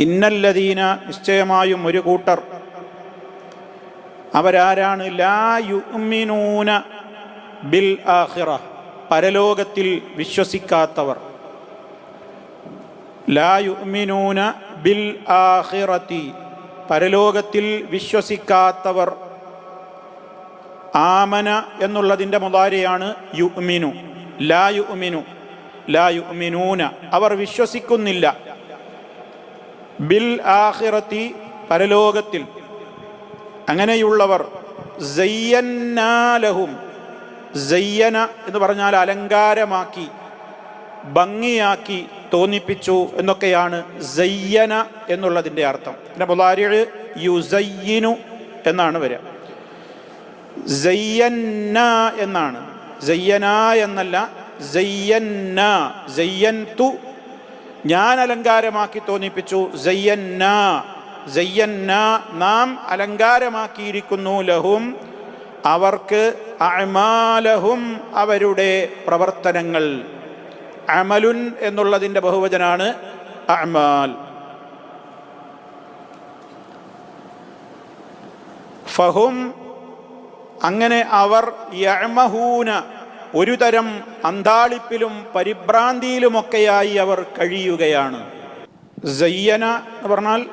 ഇന്നല്ലദീന നിശ്ചയമായും ഒരു കൂട്ടർ. അവരാരാണ്? ലാ യുഅ്മിനൂന ബിൽ ആഹിറ പരലോകത്തിൽ വിശ്വസിക്കാത്തവർ. ലാ യുഅ്മിനൂന ബിൽ ആഹിറത്തി പരലോകത്തിൽ വിശ്വസിക്കാത്തവർ. ആമന എന്നുള്ളതിന്റെ മുതാരയാണ് യുമിനു ലാ യുമിനു ലാ യുഅ്മിനൂന. അവർ വിശ്വസിക്കുന്നില്ല. ബിൽ ആഹിറത്തി പരലോകത്തിൽ. അങ്ങനെയുള്ളവർ സയ്യന്നാലഹും സയ്യന എന്ന് പറഞ്ഞാൽ അലങ്കാരമാക്കി ഭംഗിയാക്കി തോന്നിപ്പിച്ചു എന്നൊക്കെയാണ് ജയ്യന എന്നുള്ളതിന്റെ അർത്ഥം. പിന്നെ മുതാരിഴ് യുസയ്യിനു എന്നാണ് വരിക. ജയ്യന്ന എന്നാണ്. ജയ്യന എന്നല്ല ജയ്യന്ന ജയ്യൻ സയ്യൻതു ഞാൻ അലങ്കാരമാക്കി തോന്നിപ്പിച്ചു. സയ്യന്ന സയ്യന്ന നാം അലങ്കാരമാക്കിയിരിക്കുന്നു ലഹും അവർക്ക് അമാലഹും അവരുടെ പ്രവർത്തനങ്ങൾ. അമലുൻ എന്നുള്ളതിന്റെ ബഹുവചനാണ് അമാൽ ഫഹും അങ്ങനെ അവർ യമഹൂന ഒരു തരം അന്താളിപ്പിലും പരിഭ്രാന്തിയിലുമൊക്കെയായി അവർ കഴിയുകയാണ്. സയ്യന എന്ന് പറഞ്ഞാൽ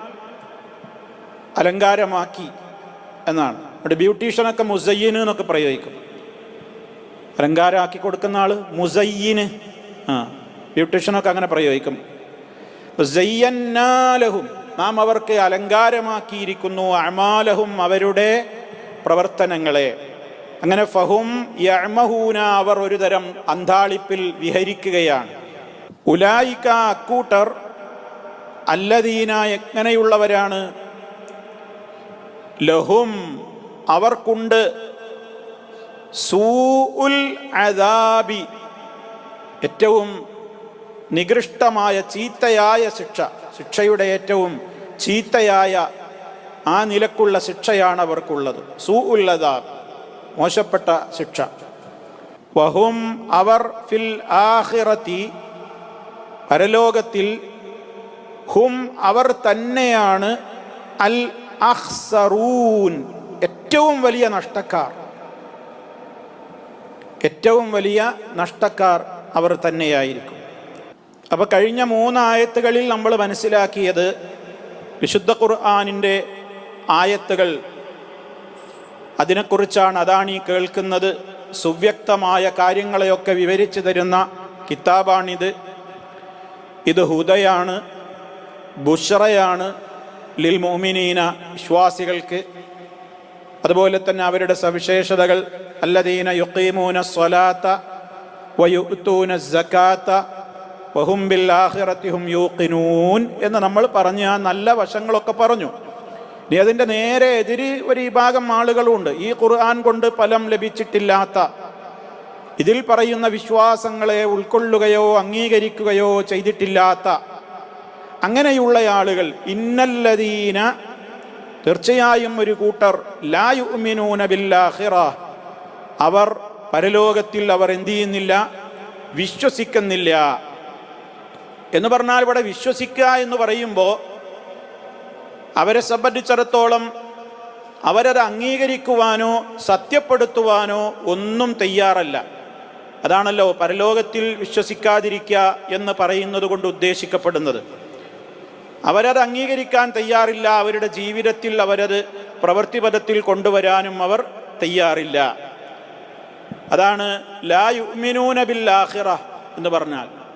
അലങ്കാരമാക്കി എന്നാണ്. അവിടെ ബ്യൂട്ടീഷ്യനൊക്കെ മുസയ്യന് എന്നൊക്കെ പ്രയോഗിക്കും. അലങ്കാരമാക്കി കൊടുക്കുന്ന ആൾ മുസയ്യിന്. ആ ബ്യൂട്ടീഷ്യനൊക്കെ അങ്ങനെ പ്രയോഗിക്കും. സയ്യന്നാലഹും നാം അവർക്ക് അലങ്കാരമാക്കിയിരിക്കുന്നു അമാലഹും അവരുടെ പ്രവർത്തനങ്ങളെ. അങ്ങനെ ഫഹും യമഹൂന അവർ ഒരു തരം അന്താളിപ്പിൽ വിഹരിക്കുകയാണ്. ഉലായിക്ക അക്കൂട്ടർ അല്ലദീന എങ്ങനെയുള്ളവരാണ്? ലഹും അവർക്കുണ്ട്. സൂ ഉൽ അദാബി ഏറ്റവും നികൃഷ്ടമായ ചീത്തയായ ശിക്ഷ. ശിക്ഷയുടെ ഏറ്റവും ചീത്തയായ ആ നിലക്കുള്ള ശിക്ഷയാണ് അവർക്കുള്ളത്. സൂ ഉല്ലദാബ് മോശപ്പെട്ട ശിക്ഷ. വഹും അവർ ഫിൽ ആഹിറത്തി പരലോകത്തിൽ ഹും അവർ തന്നെയാണ് അൽ അഹ്സറൂൻ ഏറ്റവും വലിയ നഷ്ടക്കാർ. ഏറ്റവും വലിയ നഷ്ടക്കാർ അവർ തന്നെയായിരിക്കും. അപ്പോൾ കഴിഞ്ഞ മൂന്നായത്തുകളിൽ നമ്മൾ മനസ്സിലാക്കിയത് വിശുദ്ധ ഖുർആാനിന്റെ ആയത്തുകൾ അതിനെക്കുറിച്ചാണ് അതാണ് ഈ കേൾക്കുന്നത്. സുവ്യക്തമായ കാര്യങ്ങളെയൊക്കെ വിവരിച്ചു തരുന്ന കിതാബാണിത്. ഇത് ഹുദയാണ് ബുഷറയാണ് ലിൽ മോമിനീന വിശ്വാസികൾക്ക്. അതുപോലെ തന്നെ അവരുടെ സവിശേഷതകൾ അല്ലദീന യുക്കീമൂന സ്വലാത്ത വയുത്തൂന സക്കാത്ത വഹും ബിൽ യൂക്കിനൂൻ എന്ന് നമ്മൾ പറഞ്ഞ നല്ല വശങ്ങളൊക്കെ പറഞ്ഞു. അതിന്റെ നേരെ എതിര് ഒരു വിഭാഗം ആളുകളുണ്ട്. ഈ ഖുർആൻ കൊണ്ട് ഫലം ലഭിച്ചിട്ടില്ലാത്ത. ഇതിൽ പറയുന്ന വിശ്വാസങ്ങളെ ഉൾക്കൊള്ളുകയോ അംഗീകരിക്കുകയോ ചെയ്തിട്ടില്ലാത്ത. അങ്ങനെയുള്ള ആളുകൾ ഇന്നല്ലതീന തീർച്ചയായും ഒരു കൂട്ടർ. അവർ പരലോകത്തിൽ അവർ എന്തു ചെയ്യുന്നില്ല? വിശ്വസിക്കുന്നില്ല. എന്ന് പറഞ്ഞാൽ ഇവിടെ വിശ്വസിക്കുക എന്ന് പറയുമ്പോൾ അവരെ സംബന്ധിച്ചിടത്തോളം അവരത് അംഗീകരിക്കുവാനോ സത്യപ്പെടുത്തുവാനോ ഒന്നും തയ്യാറല്ല. അതാണല്ലോ പരലോകത്തിൽ വിശ്വസിക്കാതിരിക്കുക എന്ന് പറയുന്നത് കൊണ്ട് ഉദ്ദേശിക്കപ്പെടുന്നത്. അവരത് അംഗീകരിക്കാൻ തയ്യാറില്ല അവരുടെ ജീവിതത്തിൽ അവരത് പ്രവൃത്തിപഥത്തിൽ കൊണ്ടുവരാനും അവർ തയ്യാറില്ല. അതാണ് ലാ യുമിനൂന എന്ന് പറഞ്ഞാൽ.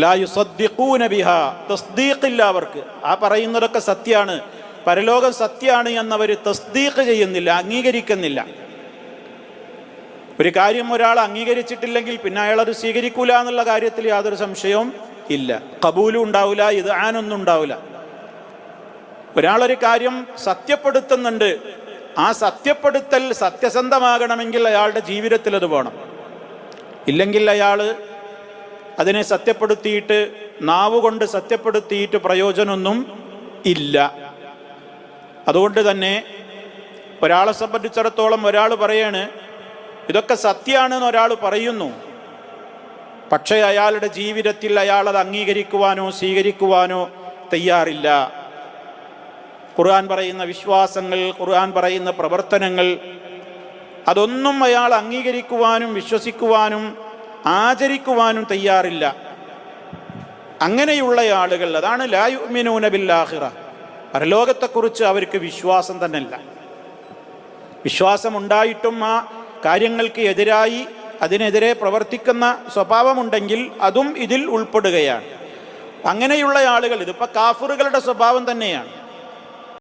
ലാ യുസദ്ദിഖൂന ബിഹ. തസ്ദീഖില്ല അവർക്ക് ആ പറയുന്നതൊക്കെ സത്യമാണ് പരലോകം സത്യമാണ് എന്നവർ തസ്ദീഖ് ചെയ്യുന്നില്ല അംഗീകരിക്കുന്നില്ല. ഒരു കാര്യം ഒരാൾ അംഗീകരിച്ചിട്ടില്ലെങ്കിൽ പിന്നെ അയാൾ അത് സ്വീകരിക്കൂല എന്നുള്ള കാര്യത്തിൽ യാതൊരു സംശയവും ഇല്ല. കബൂലും ഉണ്ടാവില്ല ഇത് ആനൊന്നും ഉണ്ടാവില്ല ഒരാളൊരു കാര്യം സത്യപ്പെടുത്തുന്നുണ്ട്. ആ സത്യപ്പെടുത്തൽ സത്യസന്ധമാകണമെങ്കിൽ അയാളുടെ ജീവിതത്തിൽ അത് വേണം. ഇല്ലെങ്കിൽ അയാൾ അതിനെ സത്യപ്പെടുത്തിയിട്ട് നാവുകൊണ്ട് സത്യപ്പെടുത്തിയിട്ട് പ്രയോജനമൊന്നും ഇല്ല. അതുകൊണ്ട് തന്നെ ഒരാളെ സംബന്ധിച്ചിടത്തോളം ഒരാൾ പറയാണ് ഇതൊക്കെ സത്യമാണെന്ന് ഒരാൾ പറയുന്നു. പക്ഷേ അയാളുടെ ജീവിതത്തിൽ അയാൾ അത് അംഗീകരിക്കുവാനോ സ്വീകരിക്കുവാനോ തയ്യാറില്ല. ഖുർആൻ പറയുന്ന വിശ്വാസങ്ങൾ ഖുർആൻ പറയുന്ന പ്രവർത്തനങ്ങൾ അതൊന്നും അയാൾ അംഗീകരിക്കുവാനും വിശ്വസിക്കുവാനും ആചരിക്കുവാനും തയ്യാറില്ല. അങ്ങനെയുള്ള ആളുകൾ അതാണ് ലായുമിനൂന ബില്ലാഹിറ. പരലോകത്തെക്കുറിച്ച് അവർക്ക് വിശ്വാസം തന്നെ തന്നെയല്ല. വിശ്വാസമുണ്ടായിട്ടും ആ കാര്യങ്ങൾക്ക് എതിരായി അതിനെതിരെ പ്രവർത്തിക്കുന്ന സ്വഭാവമുണ്ടെങ്കിൽ അതും ഇതിൽ ഉൾപ്പെടുകയാണ്. അങ്ങനെയുള്ള ആളുകൾ ഇതിപ്പോൾ കാഫറുകളുടെ സ്വഭാവം തന്നെയാണ്.